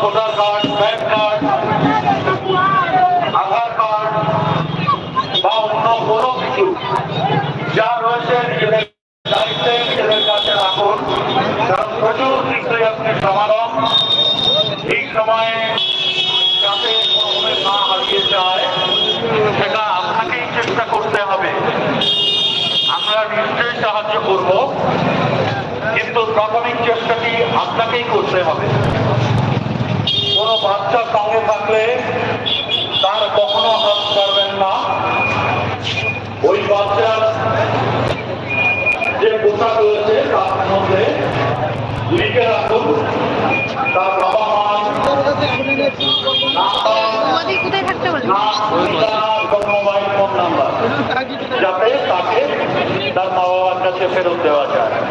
Voter card PAN card, Aadhaar card বা অন্য কোনো কিছু যা রয়েছে যাতে না হারিয়ে যায়, সেটা আপনাকেই চেষ্টা করতে হবে। আমরা নিশ্চয়ই সাহায্য করব, কিন্তু প্রাথমিক চেষ্টাটি আপনাকেই করতে হবে। বাচ্চা সঙ্গে থাকলে তার কখনো হাত ছাড়বেন না ওই বাচ্চার যে পোশাক রয়েছে তার মধ্যে লিখে রাখুন তার বাবা মা যাতে তাকে তার মা বাবার কাছে ফেরত দেওয়া যায়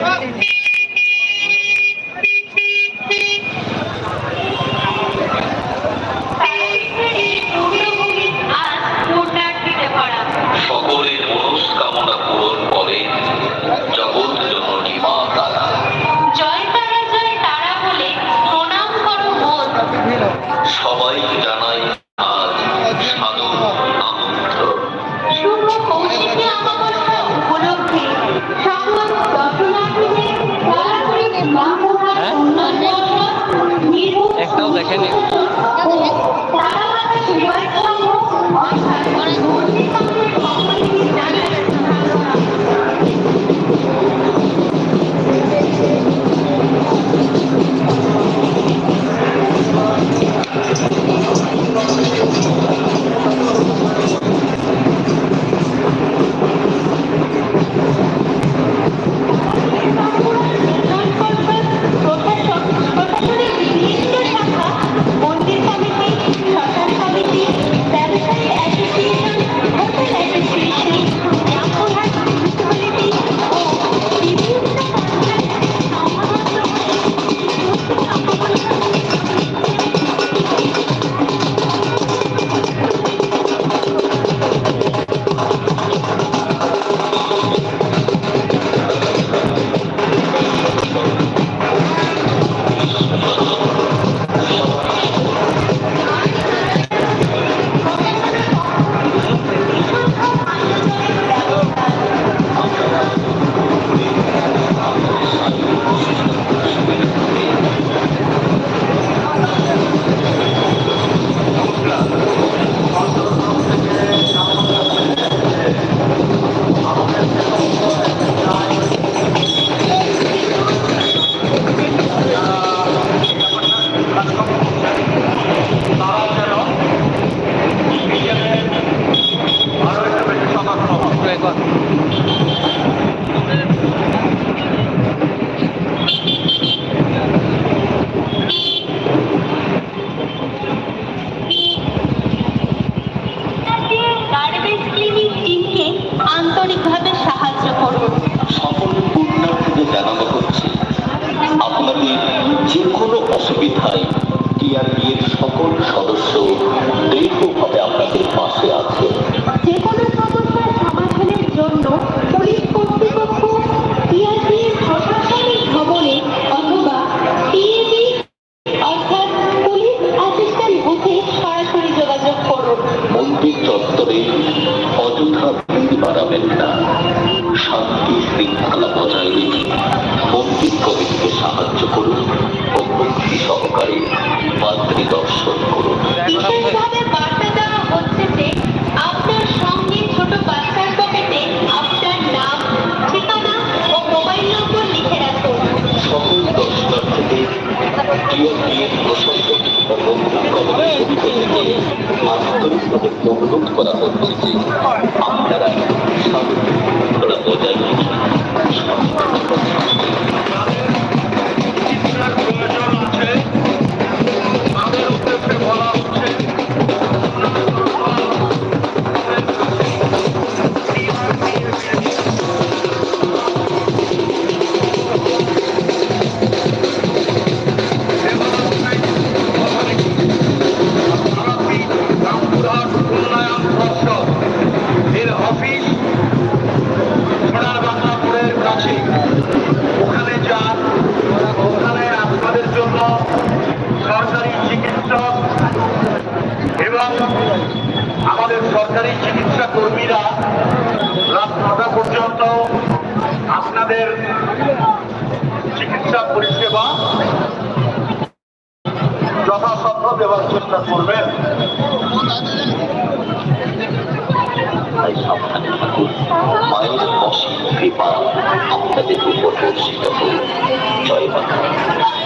Vamos! 在跟你。ও ভক্তি সহকারে মাতৃ দর্শন করুন। বিশেষভাবে বার্তা দেওয়া হচ্ছে যে আপনার সঙ্গে ছোট বাচ্চার পকেটে আপনার নাম ঠিকানা ও মোবাইল নম্বর লিখে রাখুন। সকল দর্শনার্থীদের ও আন্তরিকভাবে অনুরোধ করা হচ্ছে রাত নটা পর্যন্ত আপনাদের চিকিৎসা পরিষেবা যথাসাধ্য দেওয়ার চেষ্টা করবেন। মায়ের অসীম কৃপা আপনাদের উপর জয় বাংলা।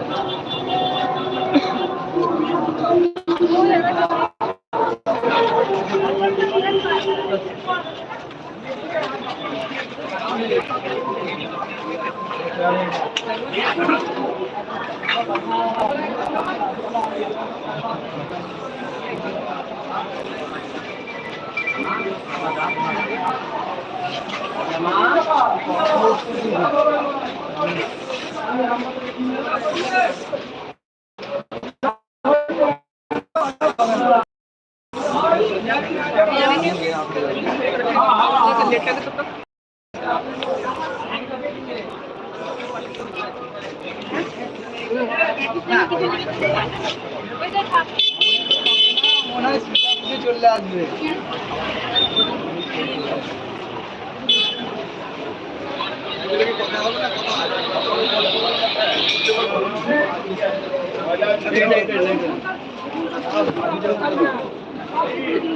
Nice. নিচে চলে আসবে।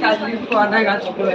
কাজ গাছ করে।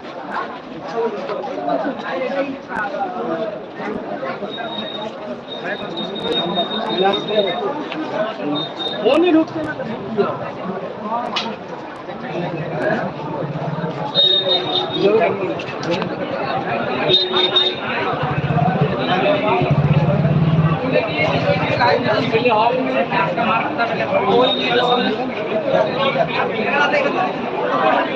মনে ঢুকছে না হবে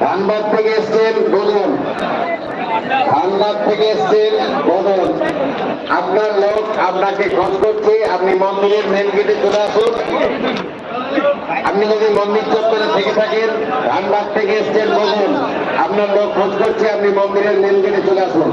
ধানবাদ থেকে এসছেন বলুন ধানবাদ থেকে এসছেন বলুন আপনার লোক, আপনাকে খোঁজ করছে, আপনি মন্দিরের মেন গেটে চলে আসুন। আপনি যদি মন্দির চত্বরে থেকে থাকেন ধানবাদ থেকে এসছেন বলুন আপনার লোক খোঁজ করছে, আপনি মন্দিরের মেন গেটে চলে আসুন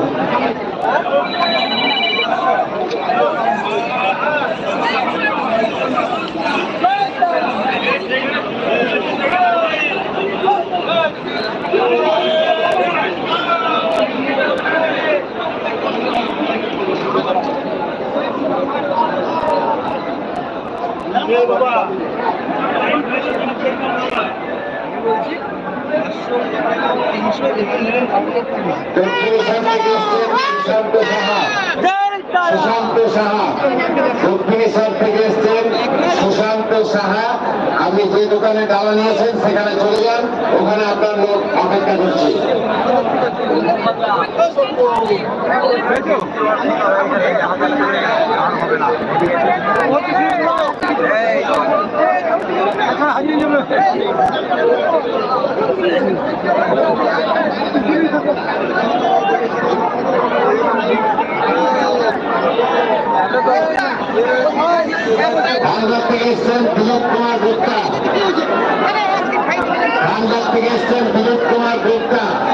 দক্ষিণেশ্বর থেকে এসছেন সুশান্ত সাহা সুশান্ত সাহা। থেকে এসছেন সুশান্ত সাহা। আপনি যে দোকানে ডালা নিয়েছেন সেখানে চলে যান। ওখানে আপনার লোক অপেক্ষা করছে। ধানবাদ থেকে এসছেন দিলীপ কুমার গুপ্তা ধানবাদ থেকে এসছেন